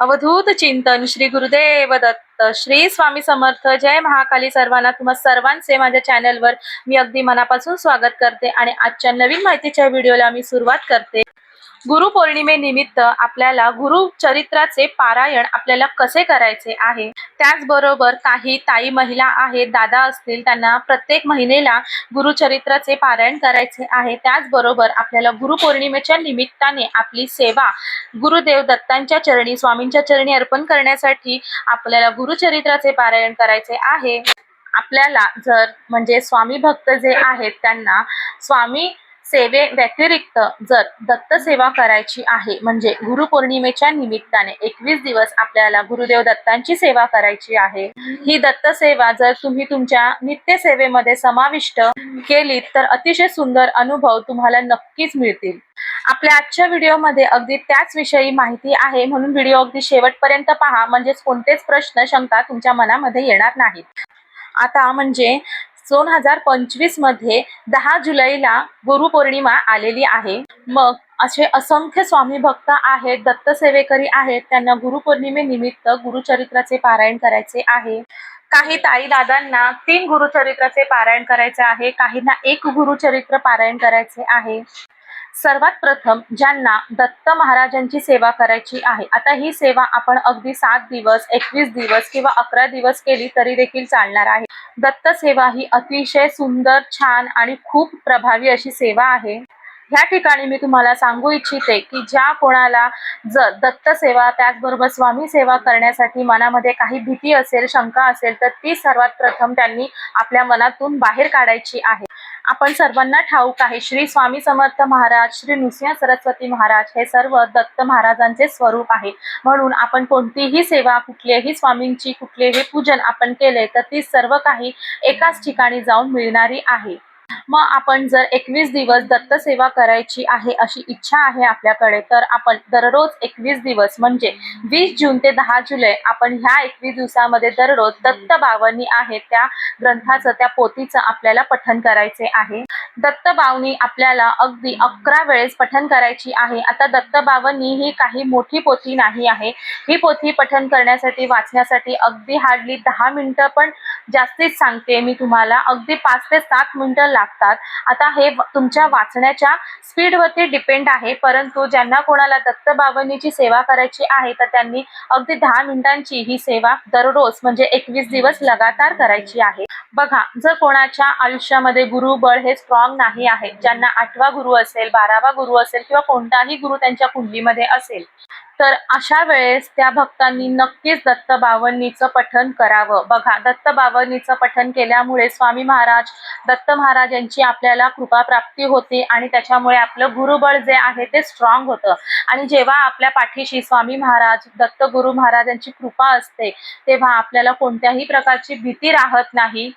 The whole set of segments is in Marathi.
अवधूत चिंतन श्री गुरुदेव दत्त. श्री स्वामी समर्थ. जय महाकाली सर्वांना. तुम्हा सर्वांचे माझ्या चॅनलवर मी अगदी मनापासून स्वागत करते आणि आजच्या नवीन माहितीच्या व्हिडिओला मी सुरुवात करते. गुरुपौर्णिमेनिमित्त आपल्याला गुरुचरित्राचे पारायण आपल्याला कसे करायचे आहे? त्याचबरोबर काही ताई महिला आहेत दादा असतील त्यांना प्रत्येक महिनेला गुरुचरित्राचे पारायण करायचे आहे. त्याचबरोबर आपल्याला गुरुपौर्णिमेच्या निमित्ताने आपली सेवा गुरुदेव दत्तांच्या चरणी स्वामींच्या चरणी अर्पण करण्यासाठी आपल्याला गुरुचरित्राचे पारायण करायचे आहे. आपल्याला जर म्हणजे स्वामी भक्त जे आहेत त्यांना स्वामी सेवे व्यतिरिक्त जर दत्त सेवा करायची आहे म्हणजे गुरुपौर्णिमेच्या निमित्ताने एकवीस दिवस आपल्याला गुरुदेव दत्तांची सेवा करायची आहे ही दत्त सेवा जर तुम्ही तुमच्या नित्य सेवेमध्ये समाविष्ट केलीत तर अतिशय सुंदर अनुभव तुम्हाला नक्कीच मिळतील. आपल्या आजच्या व्हिडिओमध्ये अगदी त्याच विषयी माहिती आहे म्हणून व्हिडिओ अगदी शेवटपर्यंत पहा म्हणजेच कोणतेच प्रश्न शंका तुमच्या मनामध्ये येणार नाहीत. आता म्हणजे दोन हजार पंचवीसमध्ये दहा जुलैला गुरुपौर्णिमा आलेली आहे. मग असे असंख्य स्वामी भक्त आहेत दत्त सेवेकरी आहेत त्यांना गुरुपौर्णिमेनिमित्त गुरुचरित्राचे पारायण करायचे आहे. काही ताई दादांना तीन गुरुचरित्राचे पारायण करायचे आहे काहींना एक गुरुचरित्र पारायण करायचे आहे. सर्वात प्रथम ज्यांना दत्त महाराजांची सेवा करायची आहे. आता ही सेवा आपण अगदी सात दिवस एकवीस दिवस किंवा अकरा दिवस केली तरी देखील चालणार आहे. दत्त सेवा ही अतिशय सुंदर छान आणि खूप प्रभावी अशी सेवा आहे. ह्या ठिकाणी मी तुम्हाला सांगू इच्छिते की ज्या कोणाला जर दत्त सेवा त्याचबरोबर स्वामी सेवा करण्यासाठी मनामध्ये काही भीती असेल शंका असेल तर ती सर्वात प्रथम त्यांनी आपल्या मनातून बाहेर काढायची आहे. आपण सर्वांना ठाऊक आहे. श्री स्वामी समर्थ महाराज श्री नृसिंह सरस्वती महाराज हे सर्व दत्त महाराजांचे स्वरूप आहे. म्हणून आपण कोणतीही सेवा कुठलेही स्वामींची कुठलेही पूजन आपण केले तर ती सर्व काही एकाच ठिकाणी जाऊन मिळणारी आहे. मग आपण जर एकवीस दिवस दत्त सेवा करायची आहे अशी इच्छा आहे आपल्याकडे तर आपण दररोज एकवीस दिवस म्हणजे वीस जून ते दहा जुलै आपण ह्या एकवीस दिवसामध्ये दररोज दत्त बावनी आहे त्या ग्रंथाचं त्या पोथीचं आपल्याला पठन करायचे आहे. दत्त बावनी आपल्याला अगदी अकरा वेळेस पठन करायची आहे. आता दत्त बावनी ही काही मोठी पोथी नाही आहे. ही पोथी पठन करण्यासाठी वाचण्यासाठी अगदी हार्डली दहा मिनिटं पण जास्तीच सांगते मी तुम्हाला. अगदी पाच ते सात मिनिटं लागतात. आता हे तुमच्या वाचण्याच्या स्पीडवरती डिपेंड आहे. परंतु ज्यांना कोणाला दत्तबावनीची सेवा करायची आहे तर त्यांनी अगदी दहा मिनिटांची ही सेवा दररोज म्हणजे एकवीस दिवस लगातार करायची आहे. बघा जर कोणाच्या आयुष्यामध्ये गुरुबळ हे स्ट्रॉंग नाही आहे ज्यांना आठवा गुरु असेल बारावा गुरु असेल किंवा कोणताही गुरु त्यांच्या कुंडलीमध्ये असेल तर अशा वेळेस त्या भक्तांनी नक्कीच दत्त बावन्नीचं पठन करावं. बघा दत्त बावन्नीचं पठन केल्यामुळे स्वामी महाराज दत्त महाराज यांची आपल्याला कृपा प्राप्ती होते आणि त्याच्यामुळे आपलं गुरुबळ जे आहे ते स्ट्रॉंग होतं. आणि जेव्हा आपल्या पाठीशी स्वामी महाराज दत्त गुरु महाराजांची कृपा असते तेव्हा आपल्याला कोणत्याही प्रकारची भीती राहत नाही.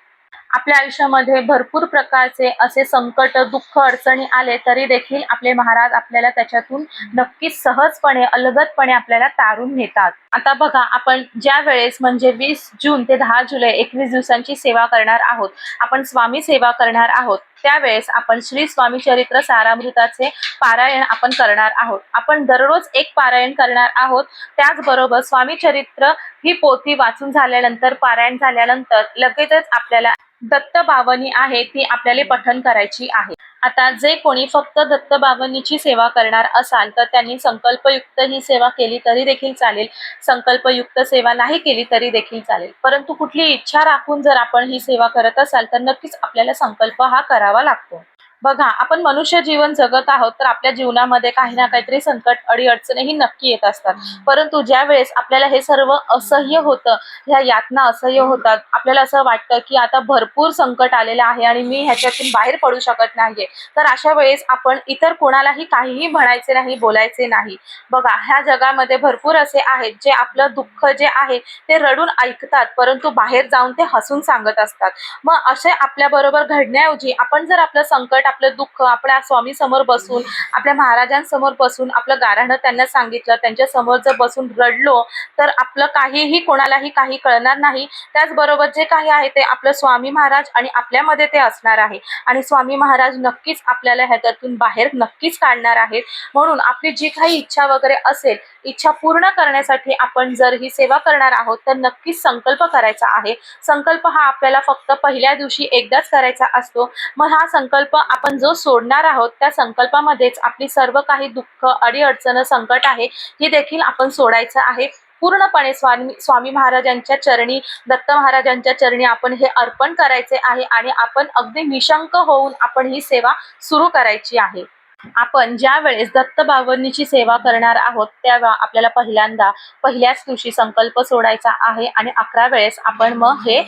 आपल्या आयुष्यामध्ये भरपूर प्रकारचे असे संकट दुःख अडचणी आले तरी देखील आपले महाराज आपल्याला त्याच्यातून नक्कीच सहजपणे अलगदपणे आपल्याला तारून नेतात. आता बघा आपण ज्या वेळेस म्हणजे वीस जून ते दहा जुलै एकवीस दिवसांची सेवा करणार आहोत आपण स्वामी सेवा करणार आहोत त्यावेळेस आपण श्री स्वामी चरित्र सारामृताचे पारायण आपण करणार आहोत. आपण दररोज एक पारायण करणार आहोत. त्याचबरोबर स्वामी चरित्र ही पोथी वाचून झाल्यानंतर पारायण झाल्यानंतर लगेचच आपल्याला दत्त बावनी आहे ती आपल्याला पठन करायची आहे. आता जे कोणी फक्त दत्त बावनीची सेवा करणार असाल तर त्यांनी संकल्पयुक्त ही सेवा केली तरी देखील चालेल. संकल्पयुक्त सेवा नाही केली तरी देखील चालेल. परंतु कुठली इच्छा राखून जर आपण ही सेवा करत असाल तर नक्कीच आपल्याला संकल्प हा करा करावा लागतो बघा आपण मनुष्य जीवन जगत आहोत तर आपल्या जीवनामध्ये काही ना काहीतरी संकट अडी अडचणीही नक्की येत असतात. परंतु ज्या वेळेस आपल्याला हे सर्व असह्य होतं ह्या यातना असह्य होतात आपल्याला असं वाटतं की आता भरपूर संकट आलेलं आहे आणि मी ह्याच्यातून बाहेर पडू शकत नाहीये तर अशा वेळेस आपण इतर कोणालाही काहीही म्हणायचे नाही बोलायचे नाही. बघा ह्या जगामध्ये भरपूर असे आहेत जे आपलं दुःख जे आहे ते रडून ऐकतात परंतु बाहेर जाऊन ते हसून सांगत असतात. मग असे आपल्या बरोबर घडण्याऐवजी आपण जर आपलं संकट आपलं दुःख आपल्या स्वामी समोर बसून आपल्या महाराजांसमोर बसून आपलं गाराणं त्यांना सांगितलं त्यांच्यासमोर जर बसून रडलो तर आपलं काहीही कोणालाही काही कळणार नाही. त्याचबरोबर जे काही आहे ते आपलं स्वामी महाराज आणि आपल्यामध्ये ते असणार आहे. आणि स्वामी महाराज नक्कीच आपल्याला ह्याच्यातून बाहेर नक्कीच काढणार आहेत. म्हणून आपली जी काही इच्छा वगैरे असेल इच्छा पूर्ण करण्यासाठी आपण जर ही सेवा करणार आहोत तर नक्कीच संकल्प करायचा आहे. संकल्प हा आपल्याला फक्त पहिल्या दिवशी एकदाच करायचा असतो. मग हा संकल्प आपण जो सोडणार आहोत त्या संकल्पामध्येच आपली सर्व काही दुःख अडीअडचण संकट आहे हे देखील आपण सोडायचं आहे. पूर्णपणे स्वामी स्वामी महाराजांच्या चरणी दत्त महाराजांच्या चरणी आपण हे अर्पण करायचे आहे आणि आपण अगदी निशंक होऊन आपण ही सेवा सुरू करायची आहे. आपण ज्या वेळेस दत्त बावन्नीची सेवा करणार आहोत तेव्हा आपल्याला पहिल्यांदा पहिल्याच दिवशी संकल्प सोडायचा आहे आणि अकरा वेळेस आपण मग हे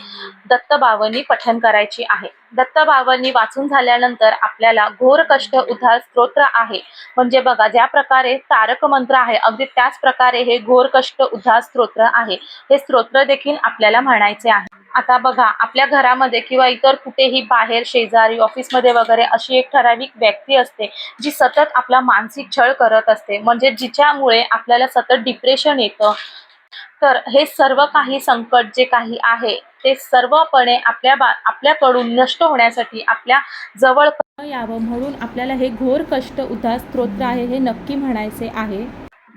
दत्त बावन्नी पठन करायची आहे. दत्त वाचून झाल्यानंतर आपल्याला घोर कष्ट उद्धार स्तोत्र आहे. म्हणजे बघा ज्या प्रकारे तारक मंत्र आहे अगदी त्याच प्रकारे हे घोर कष्ट उद्धार स्तोत्र आहे. हे स्तोत्र देखील आपल्याला म्हणायचे आहे. आता बघा आपल्या घरामध्ये किंवा इतर कुठेही बाहेर शेजारी ऑफिसमध्ये वगैरे अशी एक ठराविक व्यक्ती असते जी सतत आपला मानसिक छळ करत असते. म्हणजे जिच्यामुळे आपल्याला सतत डिप्रेशन येतं. तर हे सर्व काही संकट जे काही आहे ते सर्वपणे आपल्या बा आपल्याकडून नष्ट होण्यासाठी आपल्या जवळ यावं म्हणून आपल्याला हे घोर कष्ट उद्धार स्तोत्र आहे हे नक्की म्हणायचे आहे.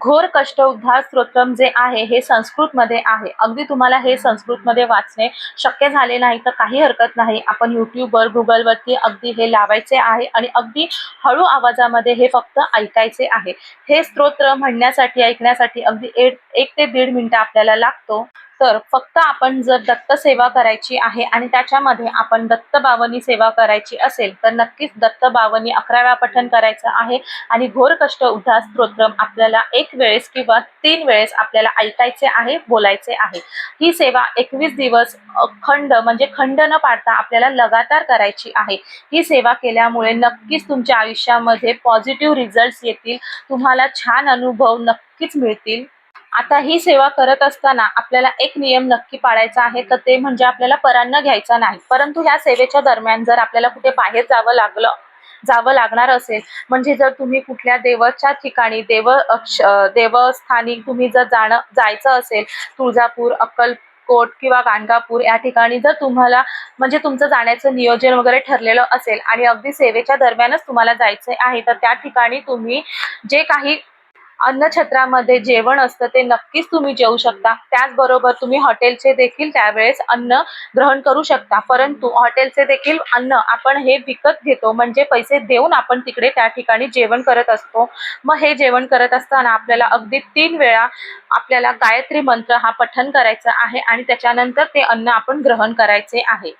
घोर कष्ट उद्धार स्तोत्रम जे आहे हे संस्कृतमध्ये आहे. अगदी तुम्हाला हे संस्कृतमध्ये वाचणे शक्य झाले नाही तर काही हरकत नाही. आपण यूट्यूबवर गुगलवरती अगदी हे लावायचे आहे आणि अगदी हळू आवाजामध्ये हे फक्त ऐकायचे आहे. हे स्तोत्र म्हणण्यासाठी ऐकण्यासाठी अगदी एक एक ते दीड मिनिटं आपल्याला लागतो. तर फक्त आपण जर दत्त सेवा करायची आहे आणि त्याच्यामध्ये आपण दत्त बावनी सेवा करायची असेल तर नक्कीच दत्त बावनी अकरा वेळा पठण करायचं आहे. आणि घोर कष्ट उद्धार स्तोत्रम आपल्याला एक वेळेस किंवा तीन वेळेस आपल्याला ऐकायचे आहे बोलायचे आहे. ही सेवा एकवीस दिवस खंड म्हणजे खंड न पाडता आपल्याला लगातार करायची आहे. ही सेवा केल्यामुळे नक्कीच तुमच्या आयुष्यामध्ये पॉझिटिव्ह रिझल्ट येतील तुम्हाला छान अनुभव नक्कीच मिळतील. आता ही सेवा करत असताना आपल्याला एक नियम नक्की पाळायचा आहे तर ते म्हणजे आपल्याला परान्न घ्यायचा नाही. परंतु ह्या सेवेच्या दरम्यान जर आपल्याला कुठे बाहेर जावं लागलं जावं लागणार असेल म्हणजे जर तुम्ही कुठल्या देवाच्या ठिकाणी देव अक्ष- देवस्थानी तुम्ही जर जाणं जायचं असेल तुळजापूर अक्कलकोट किंवा गाणगापूर या ठिकाणी जर तुम्हाला म्हणजे तुमचं जाण्याचं नियोजन वगैरे ठरलेलं असेल आणि अगदी सेवेच्या दरम्यानच तुम्हाला जायचं आहे तर त्या ठिकाणी तुम्ही जे काही अन्नछत्रामध्ये जेवण असतं ते नक्कीच तुम्ही जेवू शकता. त्याचबरोबर तुम्ही हॉटेलचे देखील त्यावेळेस अन्न ग्रहण करू शकता. परंतु हॉटेलचे देखील अन्न आपण हे विकत घेतो म्हणजे पैसे देऊन आपण तिकडे त्या ठिकाणी जेवण करत असतो. मग हे जेवण करत असताना आपल्याला अगदी तीन वेळा आपल्याला गायत्री मंत्र हा पठन करायचा आहे आणि त्याच्यानंतर ते अन्न आपण ग्रहण करायचे आहे.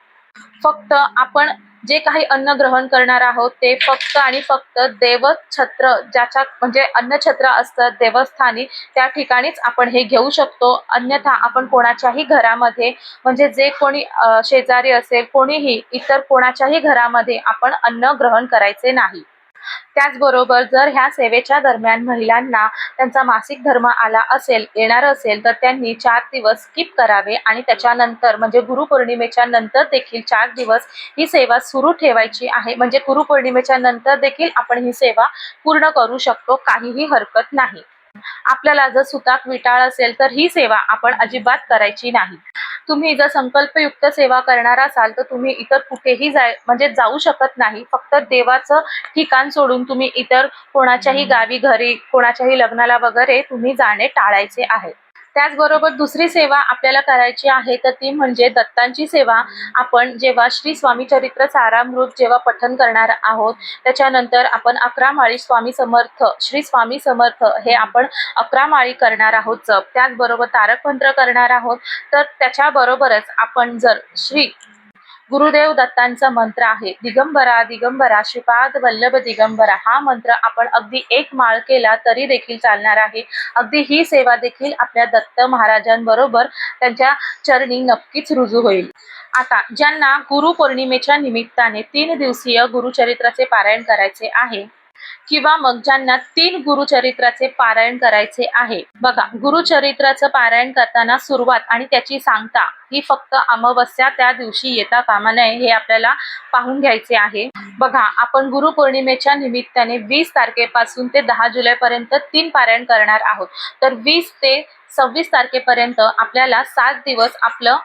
फक्त आपण जे काही अन्न ग्रहण करणार आहोत ते फक्त आणि फक्त देवछत्र ज्याच्या म्हणजे अन्नछत्र असतं देवस्थानी त्या ठिकाणीच आपण हे घेऊ शकतो. अन्यथा आपण कोणाच्याही घरामध्ये म्हणजे जे कोणी शेजारी असेल कोणीही इतर कोणाच्याही घरामध्ये आपण अन्न ग्रहण करायचे नाही. त्याचबरोबर जर ह्या सेवेच्या दरम्यान महिलांना त्यांचा मासिक धर्म आला असेल येणार असेल तर त्यांनी चार दिवस स्किप करावे आणि त्याच्यानंतर म्हणजे गुरुपौर्णिमेच्या नंतर देखील चार दिवस ही सेवा सुरू ठेवायची आहे. म्हणजे गुरुपौर्णिमेच्या नंतर देखील आपण ही सेवा पूर्ण करू शकतो काहीही हरकत नाही. आपल्याला जर सुताक विटाळ असेल तर ही सेवा आपण अजिबात करायची नाही. तुम्ही जर संकल्पयुक्त सेवा करणार असाल तर तुम्ही इतर कुठेही जाय म्हणजे जाऊ शकत नाही. फक्त देवाचं ठिकाण सोडून तुम्ही इतर कोणाच्याही गावी घरी कोणाच्याही लग्नाला वगैरे तुम्ही जाणे टाळायचे आहे. त्याचबरोबर दुसरी सेवा आपल्याला करायची आहे तर ती म्हणजे दत्तांची सेवा. आपण जेव्हा श्री स्वामी चरित्र सारामृत जेव्हा पठन करणार आहोत त्याच्यानंतर आपण अकरा माळी स्वामी समर्थ श्री स्वामी समर्थ हे आपण अकरा माळी करणार आहोत जप. त्याचबरोबर तारकमंत्र करणार आहोत. तर त्याच्याबरोबरच आपण जर श्री गुरुदेव दत्तांचा मंत्र आहे. दिगंबरा दिगंबरा श्रीपाद वल्लभ दिगंबरा. हा मंत्र आपण अगदी एक माळ केला तरी देखील चालणार आहे. अगदी ही सेवा देखील आपल्या दत्त महाराजांबरोबर त्यांच्या चरणी नक्कीच रुजू होईल. आता ज्यांना गुरु पौर्णिमेच्या निमित्ताने तीन दिवसीय गुरुचरित्राचे पारायण करायचे आहे किंवा मग ज्यांना तीन गुरुचरित्राचे पारायण करायचे आहे. बघा गुरुचरित्राचं पारायण करताना सुरुवात आणि त्याची सांगता ही फक्त अमावस्या त्या दिवशी येता कामा नये हे आपल्याला पाहून घ्यायचे आहे. बघा आपण गुरुपौर्णिमेच्या निमित्ताने वीस तारखेपासून ते दहा जुलैपर्यंत तीन पारायण करणार आहोत. तर वीस ते सव्वीस तारखेपर्यंत आपल्याला सात दिवस आपलं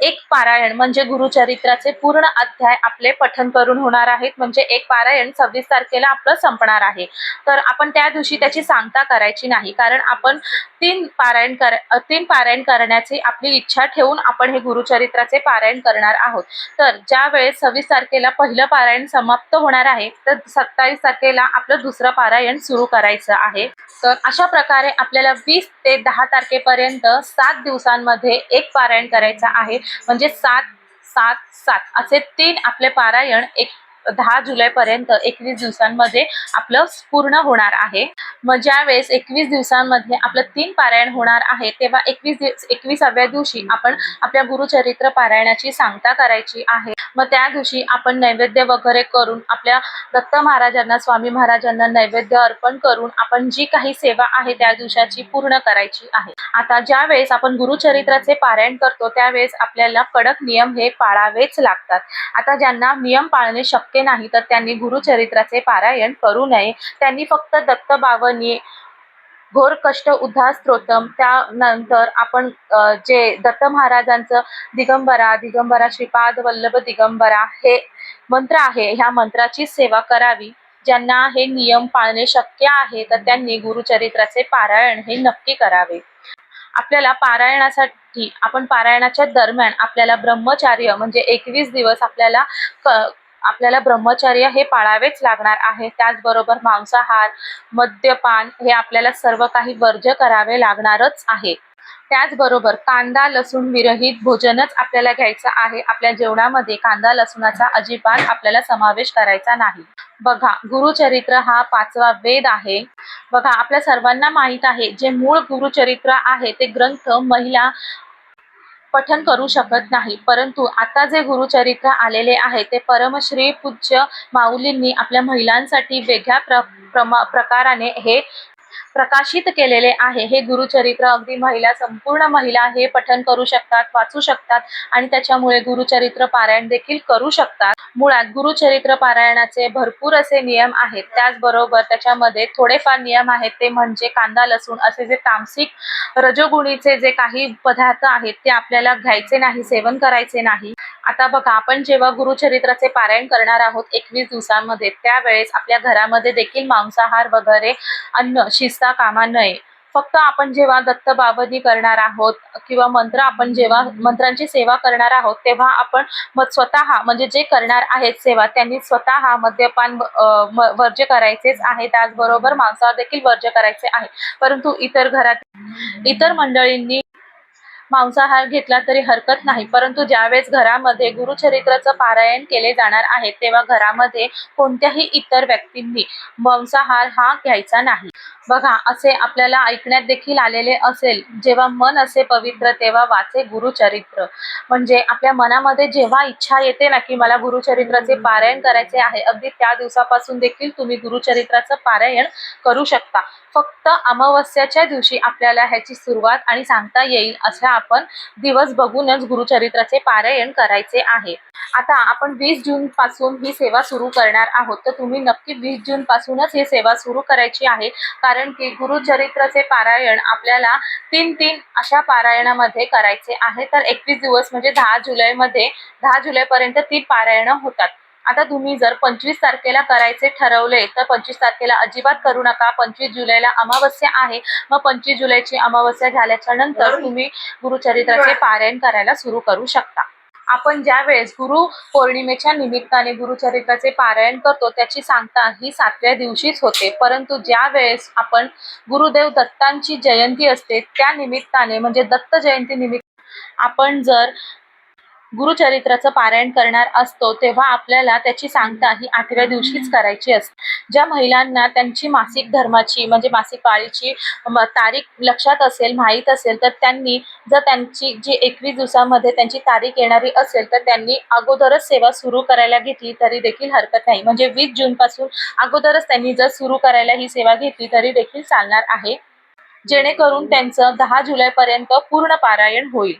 एक पारायण म्हणजे गुरुचरित्राचे पूर्ण अध्याय आपले पठन करून होणार आहेत. म्हणजे एक पारायण सव्वीस तारखेला आपलं संपणार आहे. तर आपण त्या दिवशी त्याची सांगता करायची नाही. कारण आपण तीन पारायण कर तीन पारायण करण्याची आपली इच्छा ठेवून आपण हे गुरुचरित्राचे पारायण करणार आहोत. तर ज्या वेळेस सव्वीस तारखेला पहिलं पारायण समाप्त होणार आहे तर सत्तावीस तारखेला आपलं दुसरं पारायण सुरू करायचं आहे. तर अशा प्रकारे आपल्याला वीस ते दहा तारखेपर्यंत सात दिवसांमध्ये एक पारायण करायचं आहे. म्हणजे सात सात सात. असे तीन आपले पारायण एक दहा जुलैपर्यंत एकवीस दिवसांमध्ये आपलं पूर्ण होणार आहे. मग ज्या वेळेस एकवीस दिवसांमध्ये आपलं तीन पारायण होणार आहे तेव्हा एकवीस दिवस एकविसाव्या दिवशी आपण आपल्या गुरुचरित्र पारायणाची सांगता करायची आहे. मग त्या दिवशी आपण नैवेद्य वगैरे करून आपल्या दत्त महाराजांना स्वामी महाराजांना नैवेद्य अर्पण करून आपण जी काही सेवा आहे त्या दिवसाची पूर्ण करायची आहे. आता ज्या वेळेस आपण गुरुचरित्राचे पारायण करतो त्यावेळेस आपल्याला कडक नियम हे पाळावेच लागतात. आता ज्यांना नियम पाळणे शक्य नाही तर त्यांनी गुरुचरित्राचे पारायण करू नये. त्यांनी फक्त दत्त बावनी घोर कष्ट उद्धार स्तोत्रम त्यानंतर आपण जे दत्त महाराजांचं दिगंबरा दिगंबरा श्रीपाद वल्लभ दिगंबरा हे मंत्र आहे ह्या मंत्राची सेवा करावी. ज्यांना हे नियम पाळणे शक्य आहे तर त्यांनी गुरुचरित्राचे पारायण हे नक्की करावे. आपल्याला पारायणासाठी आपण पारायणाच्या दरम्यान आपल्याला ब्रह्मचार्य म्हणजे एकवीस दिवस आपल्याला आपल्याला ब्रह्मचर्य हे पाळावेच लागणार आहे. त्याचबरोबर मांसाहार मद्यपान हे आपल्याला सर्व काही वर्ज्य करावे लागणारच आहे. त्याचबरोबर कांदा लसूण विरहित भोजनच आपल्याला घ्यायचं आहे. आपल्या जेवणामध्ये कांदा लसूणाचा अजिबात आपल्याला समावेश करायचा नाही. बघा गुरुचरित्र हा पाचवा वेद आहे. बघा आपल्या सर्वांना माहीत आहे जे मूळ गुरुचरित्र आहे ते ग्रंथ महिला पठन करू शकत नाही. परंतु आता जे गुरुचरित्र आलेले आहे ते परमश्री पूज्य माऊलींनी आपल्या महिलांसाठी वेगळ्या प्र प्रमा प्रकाराने हे प्रकाशित केलेले आहे. हे गुरुचरित्र अगदी महिला संपूर्ण महिला हे पठन करू शकतात वाचू शकतात आणि त्याच्यामुळे गुरुचरित्र पारायण देखील करू शकतात. मुळात गुरुचरित्र पारायणाचे भरपूर असे नियम आहेत. त्याचबरोबर त्याच्यामध्ये थोडेफार नियम आहेत. ते म्हणजे कांदा लसूण असे जे तामसिक रजोगुणीचे जे काही पदार्थ आहेत ते आपल्याला घ्यायचे नाही सेवन करायचे नाही. आता बघा आपण जेव्हा गुरुचरित्राचे पारायण करणार आहोत एकवीस दिवसांमध्ये त्यावेळेस आपल्या घरामध्ये देखील मांसाहार वगैरे अन्न शिस्ता कामा नये. फक्त आपण जेव्हा दत्त करणार आहोत किंवा मंत्र आपण जेव्हा मंत्रांची सेवा करणार आहोत तेव्हा आपण स्वतः म्हणजे जे करणार आहेत सेवा त्यांनी स्वतः मद्यपान वर्ज्य करायचेच आहे त्याचबरोबर मांसावर देखील वर्ज्य करायचे आहे. परंतु इतर घरात इतर मंडळींनी मांसाहार घेतला तरी हरकत नाही. परंतु ज्यावेळेस घरामध्ये गुरुचरित्राचं पारायण केले जाणार आहे तेव्हा घरामध्ये कोणत्याही इतर व्यक्तींनी मांसाहार हा घ्यायचा नाही. बघा असे आपल्याला ऐकण्यात देखील आलेले असेल जेव्हा मन असे पवित्र तेव्हा वाचे गुरुचरित्र. म्हणजे आपल्या मनामध्ये जेव्हा इच्छा येते ना की मला गुरुचरित्राचे पारायण करायचे आहे अगदी त्या दिवसापासून देखील तुम्ही गुरुचरित्राचं पारायण करू शकता. फक्त अमावस्याच्या दिवशी आपल्याला ह्याची सुरुवात आणि सांगता येईल अशा आपण दिवस बघूनच गुरुचरित्राचे पारायण करायचे आहे. आता आपण वीस जून पासून ही सेवा सुरू करणार आहोत. तर तुम्ही नक्की वीस जून पासूनच ही सेवा सुरू करायची आहे. कारण की गुरुचरित्राचे पारायण आपल्याला तीन तीन अशा पारायणामध्ये करायचे आहे. तर एकवीस दिवस म्हणजे दहा जुलैमध्ये दहा जुलैपर्यंत ती पारायणं होतात. आता तुम्ही जर पंचवीस तारखेला करायचे ठरवले तर पंचवीस तारखेला अजिबात करू नका. पंचवीस जुलैला अमावस्या आहे. मग पंचवीस जुलैची अमावस्या झाल्याच्यानंतर तुम्ही गुरुचरित्राचे पारायण करायला सुरू करू शकता. आपण ज्या वेळेस गुरु पौर्णिमेच्या निमित्ताने गुरुचरित्राचे पारायण करतो त्याची सांगता ही सातव्या दिवशीच होते. परंतु ज्या वेळेस आपण गुरुदेव दत्तांची जयंती असते त्या निमित्ताने म्हणजे दत्त जयंती निमित्त आपण जर गुरुचरित्राचं पारायण करणार असतो तेव्हा आपल्याला त्याची सांगता ही आठव्या दिवशीच करायची असते. ज्या महिलांना त्यांची मासिक धर्माची म्हणजे मासिक पाळीची तारीख लक्षात असेल माहीत असेल तर त्यांनी जर त्यांची जी एकवीस दिवसामध्ये त्यांची तारीख येणारी असेल तर त्यांनी अगोदरच सेवा सुरू करायला घेतली तरी देखील हरकत नाही. म्हणजे वीस जून पासून अगोदरच त्यांनी जर सुरू करायला ही सेवा घेतली तरी देखील चालणार आहे. जेणेकरून त्यांचं दहा जुलैपर्यंत पूर्ण पारायण होईल.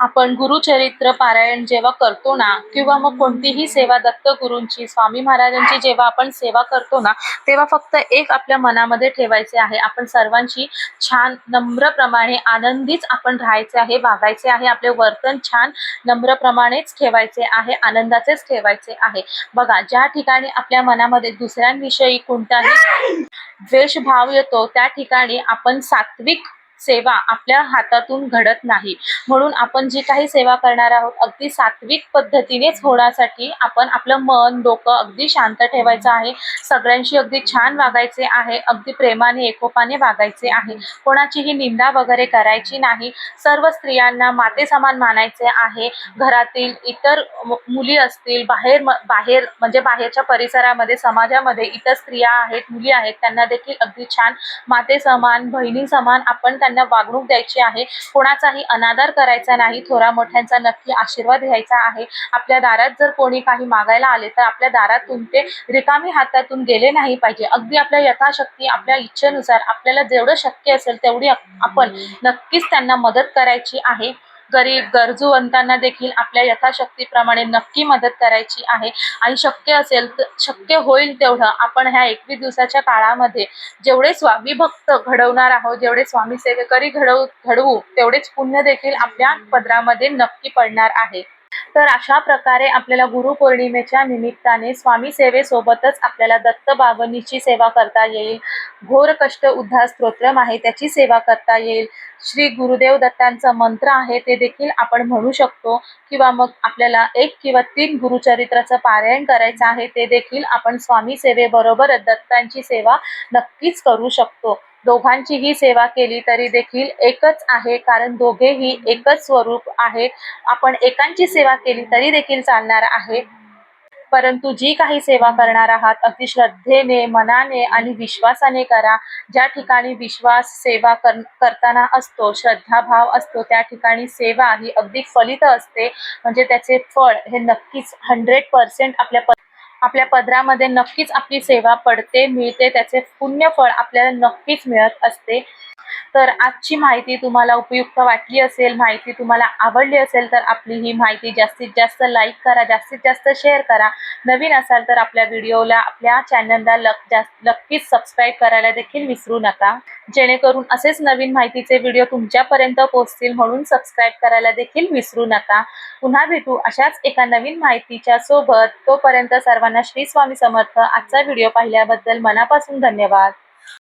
आपण गुरुचरित्र पारायण जेव्हा करतो ना किंवा मग कोणतीही सेवा दत्तगुरूंची स्वामी महाराजांची जेव्हा आपण सेवा करतो ना तेव्हा फक्त एक आपल्या मनामध्ये ठेवायचे आहे आपण सर्वांशी छान नम्रप्रमाणे आनंदीच आपण राहायचे आहे वागायचे आहे आपले वर्तन छान नम्रप्रमाणेच ठेवायचे आहे आनंदाचेच ठेवायचे आहे. बघा ज्या ठिकाणी आपल्या मनामध्ये दुसऱ्यांविषयी कोणताही द्वेषभाव येतो त्या ठिकाणी आपण सात्विक सेवा आपल्या हातातून घडत नाही. म्हणून आपण जी काही सेवा करणार आहोत अगदी सात्विक पद्धतीनेच होण्यासाठी आपण आपलं मन डोकं अगदी शांत ठेवायचं आहे. सगळ्यांशी अगदी छान वागायचे आहे अगदी प्रेमाने एकोपाने वागायचे आहे. कोणाचीही निंदा वगैरे करायची नाही. सर्व स्त्रियांना माते समान मानायचे आहे. घरातील इतर मुली असतील बाहेर बाहेर म्हणजे बाहेरच्या परिसरामध्ये समाजामध्ये इतर स्त्रिया आहेत मुली आहेत त्यांना देखील अगदी छान माते समान बहिणी समान आपण त्यांना वागणूक द्यायची आहे. कोणाचाही अनादर करायचा नाही. थोरा मोठ्यांचा नक्की आशीर्वाद घ्यायचा आहे. आपल्या दारात जर कोणी काही मागायला आले तर आपल्या दारातून ते रिकामी हातातून गेले नाही पाहिजे. अगदी आपल्या यथाशक्ती आपल्या इच्छेनुसार आपल्याला जेवढं शक्य असेल तेवढी आप- आपण नक्कीच त्यांना मदत करायची आहे. गरीब गरजूवंतांना देखील आपल्या यथाशक्तीप्रमाणे नक्की मदत करायची आहे. आणि शक्य असेल तर शक्य होईल तेवढं आपण ह्या एकवीस दिवसाच्या काळामध्ये जेवढे स्वामी भक्त घडवणार आहोत जेवढे स्वामी सेवेकरी घडवू घडवू तेवढेच पुण्य देखील आपल्या पदरामध्ये नक्की पडणार आहे. तर अशा प्रकारे आपल्याला गुरुपौर्णिमेच्या निमित्ताने स्वामी सेवेसोबतच आपल्याला दत्त बावनीची सेवा करता येईल. घोर कष्ट उद्धार स्तोत्रम आहे त्याची सेवा करता येईल. श्री गुरुदेव दत्तांचं मंत्र आहे ते देखील आपण म्हणू शकतो. किंवा मग आपल्याला एक किंवा तीन गुरुचरित्राचं पारायण करायचं आहे ते देखील आपण स्वामी सेवेबरोबर दत्तांची सेवा नक्कीच करू शकतो. दोघांचीही सेवा केली तरी देखील एकच आहे कारण दोघेही एकच स्वरूप आहे. आपण एकांची सेवा केली तरी देखील चालणार आहे. परंतु जी काही सेवा करणार आहात अगदी श्रद्धेने मनाने आणि विश्वासाने करा. ज्या ठिकाणी विश्वास सेवा कर करताना असतो श्रद्धाभाव असतो त्या ठिकाणी सेवा ही अगदी फलित असते. म्हणजे त्याचे फळ हे नक्कीच हंड्रेड पर्सेंट आपल्या प आपल्या पदरामध्ये नक्कीच आपली सेवा पडते मिळते त्याचे पुण्य फळ आपल्याला नक्कीच मिळत असते. तर आजची माहिती तुम्हाला उपयुक्त वाटली असेल माहिती तुम्हाला आवडली असेल तर आपली ही माहिती जास्तीत जास्त लाईक करा जास्तीत जास्त शेअर करा. नवीन असाल तर आपल्या व्हिडिओला आपल्या चॅनलला लक जास्त नक्कीच सबस्क्राईब करायला देखील विसरू नका. जेणेकरून असेच नवीन माहितीचे व्हिडिओ तुमच्यापर्यंत पोहोचतील म्हणून सबस्क्राईब करायला देखील विसरू नका. पुन्हा भेटू अशाच एका नवीन माहितीच्या सोबत. तोपर्यंत सर्वांना श्री स्वामी समर्थ. आजचा व्हिडिओ पाहिल्याबद्दल मनापासून धन्यवाद.